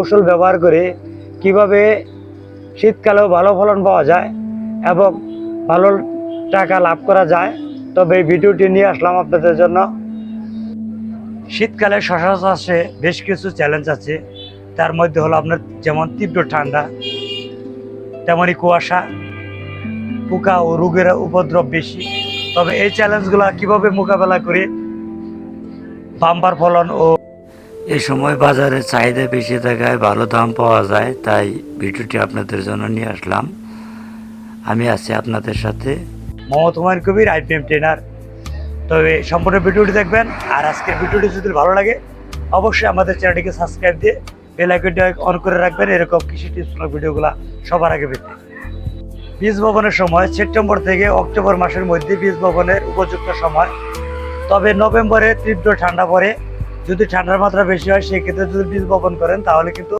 কৌশল ব্যবহার করে কীভাবে শীতকালেও ভালো ফলন পাওয়া যায় এবং ভালো টাকা লাভ করা যায়। তবে এই ভিডিওটি নিয়ে আসলাম আপনাদের জন্য। শীতকালে শশা চাষে বেশ কিছু চ্যালেঞ্জ আছে। তার মধ্যে হলো আপনার যেমন তীব্র ঠান্ডা তেমনই কুয়াশা, পোকা ও রোগের উপদ্রব বেশি। তবে এই চ্যালেঞ্জগুলো কীভাবে মোকাবেলা করে, বাম্পার ফলন ও এই সময় বাজারে চাহিদা বেশি থাকায় ভালো দাম পাওয়া যায়, তাই ভিডিওটি আপনাদের জন্য নিয়ে আসলাম। আমি আছি আপনাদের সাথে। Mohammad Humayun Kabir, IPM trainer. তবে সম্পূর্ণ ভিডিওটি দেখবেন, আর আজকের ভিডিওটি যদি ভালো লাগে, অবশ্যই আমাদের চ্যানেলটিকে সাবস্ক্রাইব দিয়ে বেল আইকনটি অন করে রাখবেন। এরকম কৃষি টিপস ভিডিওগুলো সবার আগে পেতে। বীজ বপনের সময়, সেপ্টেম্বর থেকে অক্টোবর মাসের মধ্যে বীজ বপনের উপযুক্ত সময়। তবে নভেম্বরে তীব্র ঠান্ডা পড়ে যদি ঠান্ডার মাত্রা বেশি হয় সেক্ষেত্রে যদি বীজ বপন করেন তাহলে কিন্তু